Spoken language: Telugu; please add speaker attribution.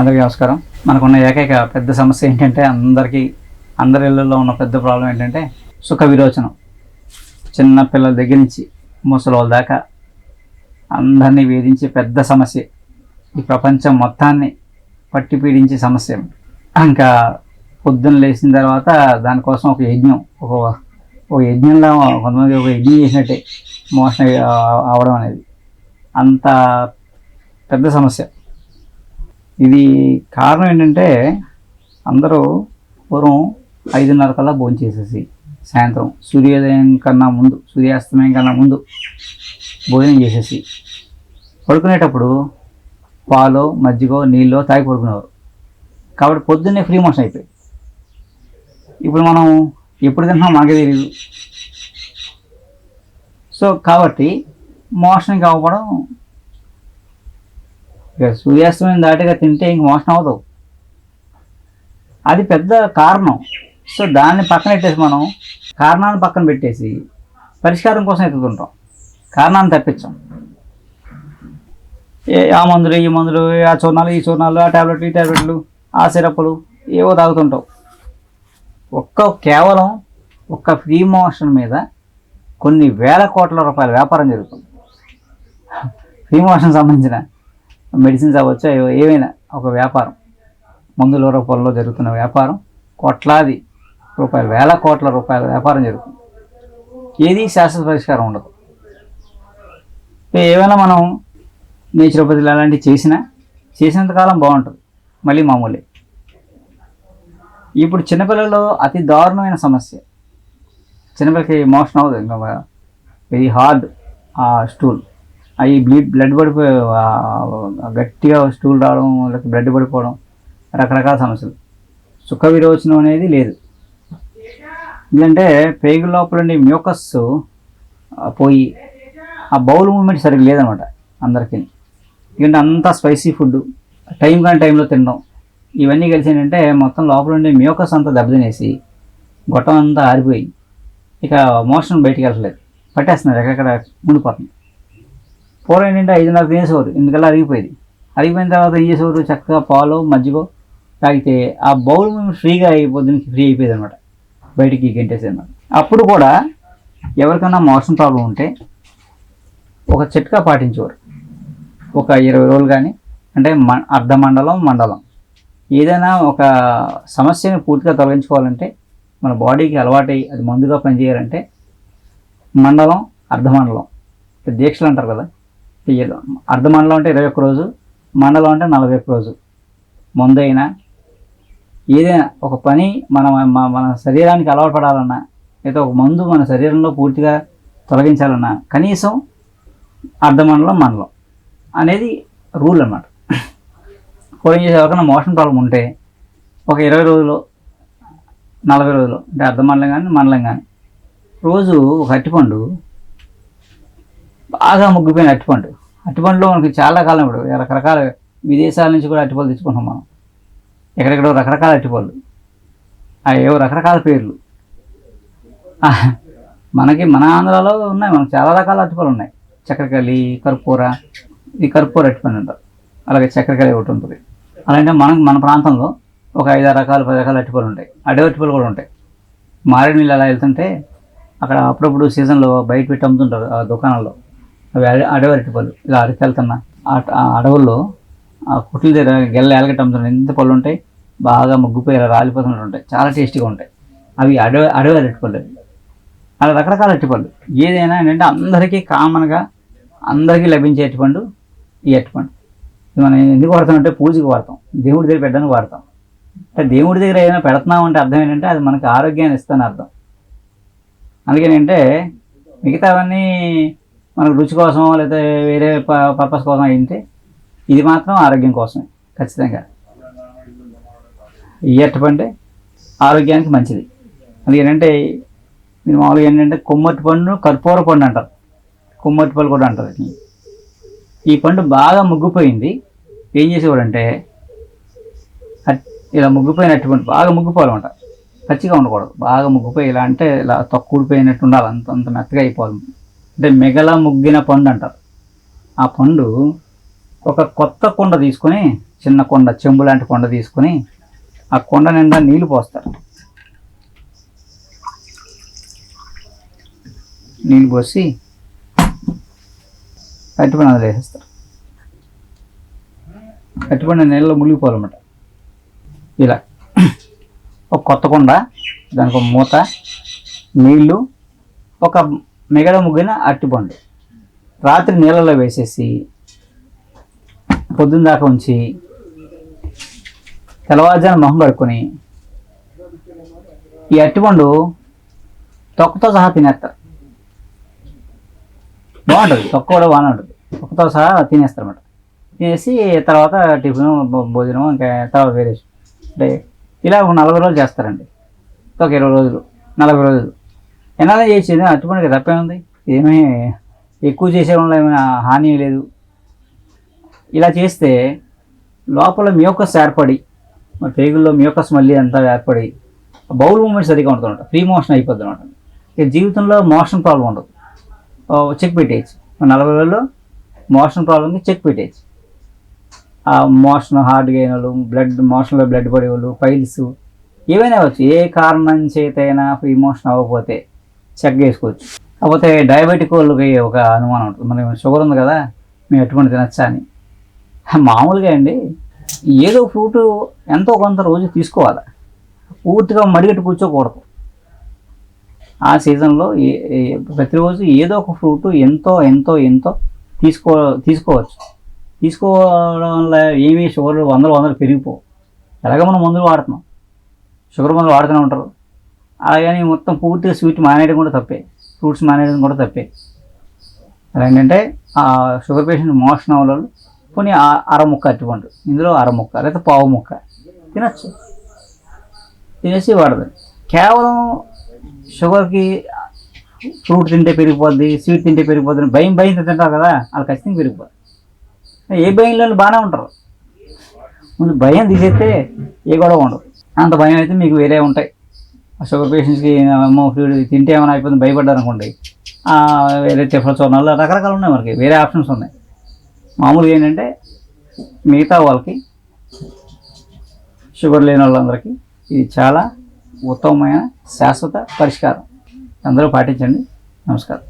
Speaker 1: అందరికీ నమస్కారం. మనకున్న ఏకైక పెద్ద సమస్య ఏంటంటే అందరికీ అందరి ఇళ్ళల్లో ఉన్న పెద్ద ప్రాబ్లం ఏంటంటే సుఖ విరోచనం. చిన్న పిల్లల దగ్గర నుంచి ముసలి వాళ్ళ దాకా అందరినీ వేధించే పెద్ద సమస్య. ఈ ప్రపంచం మొత్తాన్ని పట్టి పీడించే సమస్య. ఇంకా పొద్దున్న లేచిన తర్వాత దానికోసం ఒక యజ్ఞం ఒక ఒక యజ్ఞంలో కొంతమంది ఒక యజ్ఞం చేసినట్టే మోషన్ అవడం అనేది. అంత పెద్ద సమస్య. ఇది కారణం ఏంటంటే అందరూ పూర్వం ఐదున్నర కల్లా భోజనం చేసేసి సాయంత్రం సూర్యోదయం కన్నా ముందు సూర్యాస్తమయం కన్నా ముందు భోజనం చేసేసి పడుకునేటప్పుడు పాలో మజ్జిగో నీళ్ళో తాగి పడుకునేవారు. కాబట్టి పొద్దున్నే ఫ్రీ మోషన్ అయిపోయి. ఇప్పుడు మనం ఎప్పుడు తింటున్నాం మనకే తెలియదు సో కాబట్టి మోషన్ కావడం ఇక సూర్యాస్తమయం దాటిగా తింటే ఇంక మోషన్ అవదు అది పెద్ద కారణం. సో దాన్ని పక్కన పెట్టేసి మనం కారణాన్ని పక్కన పెట్టేసి పరిష్కారం కోసం ఎత్తుతుంటాం. కారణాన్ని తప్పించాం. ఏ ఆ మందులు ఈ మందులు ఆ చూర్ణాలు ఈ చూర్ణాలు ఆ ట్యాబ్లెట్లు ఈ ట్యాబ్లెట్లు ఆ సిరప్లు ఏవో తాగుతుంటావు. ఒక్క కేవలం ఒక్క ఫ్రీ మోషన్ మీద కొన్ని వేల కోట్ల రూపాయల వ్యాపారం జరుగుతుంది. ఫ్రీ మోషన్ సంబంధించిన మెడిసిన్స్ అవ్వచ్చు ఏవో- ఏవైనా ఒక వ్యాపారం. మందుల రూపంలో జరుగుతున్న వ్యాపారం కోట్లాది రూపాయలు వేల కోట్ల రూపాయల వ్యాపారం జరుగుతుంది. ఏది శాశ్వత పరిష్కారం ఉండదు. ఏమైనా మనం నేచురోపతిలు అలాంటివి చేసినా చేసినంతకాలం బాగుంటుంది. మళ్ళీ మామూలే. ఇప్పుడు చిన్నపిల్లల్లో అతి దారుణమైన సమస్య. చిన్నపిల్లకి మోషన్ అవ్వదు. ఇంకా వెరీ హార్డ్ ఆ స్టూల్. అవి బ్లీడ్ బ్లడ్ పడిపోయి గట్టిగా స్టూల్ రావడం లేకపోతే బ్లడ్ పడిపోవడం రకరకాల సమస్యలు. సుఖ విరోచనం అనేది లేదు. ఎందుకంటే పేగు లోపల ఉండే మ్యూకస్ పోయి ఆ బౌల్ మూమెంట్ సరిగ్గా లేదనమాట అందరికీ. ఎందుకంటే అంతా స్పైసీ ఫుడ్ టైం కానీ టైంలో తినడం. ఇవన్నీ కలిసి ఏంటంటే మొత్తం లోపల ఉండే మ్యూకస్ అంతా దెబ్బతినేసి గొట్టం అంతా ఆరిపోయి ఇక మోషన్ బయటికి వెళ్ళలేదు పట్టేస్తున్నారు ఎక్కడెక్కడ ఉండిపోతుంది. పూర్వం ఏంటంటే ఐదున్నర తినేసేవారు ఎందుకల్లా అరిగిపోయేది? అరిగిపోయిన తర్వాత ఏం చేసేవారు? చక్కగా పాలు మజ్జిగో తాగితే ఆ బౌల్ ఫ్రీగా అయిపోద్దునికి ఫ్రీ అయిపోయేది అనమాట బయటికి గెంటేసేది అనమాట అప్పుడు కూడా ఎవరికైనా మోషన్ ప్రాబ్లం ఉంటే ఒక చిట్కా పాటించేవారు. ఒక ఇరవై రోజులు కానీ అంటే మ అర్ధ మండలం మండలం. ఏదైనా ఒక సమస్యని పూర్తిగా తొలగించుకోవాలంటే మన బాడీకి అలవాటై అది మందుగా పనిచేయాలంటే మండలం అర్ధమండలం దీక్షలు అంటారు కదా? అర్ధమండలం అంటే ఇరవై ఒక్క రోజు మండలం అంటే నలభై ఒక్క రోజు. ముందైనా ఏదైనా ఒక పని మన మన- శరీరానికి అలవాటు పడాలన్నా లేదా ఒక మందు మన శరీరంలో పూర్తిగా తొలగించాలన్నా కనీసం అర్ధమండలం మండలం అనేది రూల్ అన్నమాట. పూర్వం చేసే ఎవరికైనా మోషన్ ప్రాబ్లం ఉంటే ఒక ఇరవై రోజులు నలభై రోజులు అంటే అర్ధమండలం కానీ మండలం కానీ రోజు ఒక అట్టిపండు బాగా ముగ్గిపోయిన అట్టిపండు అట్టిపండులో మనకి చాలా కాలం ఇప్పుడు రకరకాల విదేశాల నుంచి కూడా అట్టిపళ్ళు తెచ్చుకుంటాం మనం. ఎక్కడెక్కడో రకరకాల అరటిపళ్ళు అవి ఏవో రకరకాల పేర్లు. మనకి మన ఆంధ్రాలో ఉన్నాయి. మనకు చాలా రకాల అట్టిపళ్ళు ఉన్నాయి. చక్కెరకల్లి కర్పూర ఈ కర్పూర అట్టిపండు అంటారు. అలాగే చక్కెరకల్లి ఒకటి ఉంటుంది. అలాంటి మనం మన ప్రాంతంలో ఒక ఐదు ఆరు రకాల పది రకాల అట్టిపళ్ళు ఉంటాయి. అడవి అట్టిపళ్ళు కూడా ఉంటాయి. మారేడు నీళ్ళు అలా వెళ్తుంటే అక్కడ అప్పుడప్పుడు సీజన్లో బయట పెట్టి అమ్ముతుంటారు ఆ దుకాణాల్లో అవి అరటి పళ్ళు ఇలా అరటి ఆ అడవుల్లో ఆ కుట్ల దగ్గర గెల్ల ఎలగట్టు ఎంత పళ్ళు ఉంటాయి బాగా ముగ్గుపోయి ఇలా రాలిపోతున్నట్టు ఉంటాయి. చాలా టేస్టీగా ఉంటాయి. అవి అడవి అడవి అరటిపళ్ళు అవి. అలా రకరకాల అరటిపళ్ళు. ఏదైనా ఏంటంటే అందరికీ కామన్గా అందరికీ లభించే అరటిపండు ఈ అరటిపండు. ఇది మనం ఎందుకు వాడతాం అంటే పూజకి వాడతాం. దేవుడి దగ్గర పెట్టడానికి వాడతాం. అంటే దేవుడి దగ్గర ఏదైనా పెడుతున్నాం అంటే అర్థం ఏంటంటే అది మనకి ఆరోగ్యాన్ని ఇస్తాను అర్థం. అందుకని మిగతావన్నీ మనకు రుచి కోసం లేదా వేరే ప- పర్పస్ కోసం అయితే ఇది మాత్రం ఆరోగ్యం కోసమే ఖచ్చితంగా. ఈ అరటిపండే ఆరోగ్యానికి మంచిది. ఏంటంటే మాములుగా మామూలుగా ఏంటంటే కొమ్మటి పండు కర్పూర పండు అంటారు. కొమ్మటి పళ్ళు కూడా అంటారు ఈ పండు బాగా ముగ్గిపోయింది. ఏం చేసేవాడంటే ఇలా ముగ్గిపోయిన పండు బాగా ముగ్గిపోవాలన్నమాట. పచ్చిగా ఉండకూడదు. బాగా ముగ్గిపోయి ఇలా అంటే ఇలా తొక్కుడిపోయినట్టు ఉండాలి. అంత అంత మెత్తగా అయిపోవాలి. అంటే మిగల ముగ్గిన పండు అంటారు ఆ పండు ఒక కొత్త కొండ తీసుకొని చిన్న కొండ చెంబు లాంటి కొండ తీసుకొని ఆ కొండ నిండా నీళ్ళు పోస్తారు. నీళ్ళు పోసి కట్టుబడి అందులో వేసేస్తారు. కట్టుబడిన నీళ్ళలో మునిగిపోవాలన్నమాట. ఇలా ఒక కొత్త కొండ దానికి ఒక మూత నీళ్ళు ఒక మిగడ ముగ్గిన అరటిపండు రాత్రి నీళ్ళలో వేసేసి పొద్దున్న దాకా ఉంచి తెల్లవారుజాన మొహం కడుక్కొని ఈ అరటిపండు తొక్కతో సహా తినేస్తారు. బాగుంటుంది తొక్క కూడా బాగానే ఉంటుంది. తొక్కతో సహా తినేస్తారు అన్నమాట తినేసి తర్వాత టిఫిన్ భోజనం ఇంకా తర్వాత వేరే అంటే ఇలా ఒక నలభై రోజులు చేస్తారండి. ఒక ఇరవై రోజులు నలభై రోజులు. ఎన్నాళ్ళ చేసేది? అట్టుపండుగ తప్పే ఉంది. ఏమీ ఎక్కువ చేసే చేసేవాళ్ళు ఏమైనా హాని లేదు. ఇలా చేస్తే లోపల మ్యూకస్ ఏర్పడి మరి పేగుల్లో మ్యూకస్ మళ్ళీ అంతా ఏర్పడి బౌల్ మూమెంట్ సరిగా ఉంటుందన్నమాట ఫ్రీ మోషన్ అయిపోద్ది అనమాట. ఇక జీవితంలో మోషన్ ప్రాబ్లం ఉండదు. చెక్ పెట్టేయచ్చు. నలభై వేలలో మోషన్ ప్రాబ్లంకి చెక్ పెట్టేయచ్చు. ఆ మోషన్ హార్ట్ వాళ్ళు బ్లడ్ మోషన్లో బ్లడ్ పడేవాళ్ళు ఫైల్స్ ఏవైనా అవ్వచ్చు. ఏ కారణం చేతైనా ఫ్రీ మోషన్ అవ్వకపోతే చెక్ చేసుకోవచ్చు. కాకపోతే డయాబెటిక్ వాళ్ళకి ఒక అనుమానం ఉంటుంది. మరి షుగర్ ఉంది కదా మేము ఎటువంటి తినచ్చా అని. మామూలుగా అండి ఏదో ఫ్రూట్ ఎంతో కొంత రోజు తీసుకోవాలి. పూర్తిగా మడిగట్టు కూర్చోకూడదు. ఆ సీజన్లో ఏ- ప్రతిరోజు ఏదో ఒక ఫ్రూట్ ఎంతో ఎంతో ఎంతో తీసుకో తీసుకోవచ్చు. తీసుకోవడం వల్ల ఏమీ షుగర్ వందలు వందలు పెరిగిపోవు. ఎలాగ మనం మందులు వాడుతున్నాం. షుగర్ మందులు వాడుతూనే ఉంటారు. అలాగని మొత్తం పూర్తిగా స్వీట్ మానేయడం కూడా తప్పే. ఫ్రూట్స్ మానేయడం కూడా తప్పే. ఏంటంటే ఆ షుగర్ పేషెంట్ మోషన్ అవ్వాలి పోనీ అర ముక్క అరటిపండు ఇందులో అర ముక్క లేదా పావు ముక్క తినచ్చు. తినేసి వాడదు. కేవలం షుగర్కి ఫ్రూట్ తింటే పెరిగిపోద్ది స్వీట్ తింటే పెరిగిపోద్ది అని భయం భయం తింటారు కదా వాళ్ళు ఖచ్చితంగా పెరిగిపోద్ది ఏ భయంలో బాగానే ఉంటారు. ముందు భయం తీసేస్తే ఏ గొడవ ఉండదు. అంత భయం అయితే మీకు వేరే ఉంటాయి. షుగర్ పేషెంట్స్కి ఏమో తింటే ఏమైనా అయిపోతుంది భయపడ్డారు అనుకోండి వేరే టెఫల్స్ చూడాలి రకరకాలు ఉన్నాయి మనకి వేరే ఆప్షన్స్ ఉన్నాయి. మామూలుగా ఏంటంటే మిగతా వాళ్ళకి షుగర్ లేని వాళ్ళందరికీ ఇది చాలా ఉత్తమమైన శాశ్వత పరిష్కారం. అందరూ పాటించండి. నమస్కారం.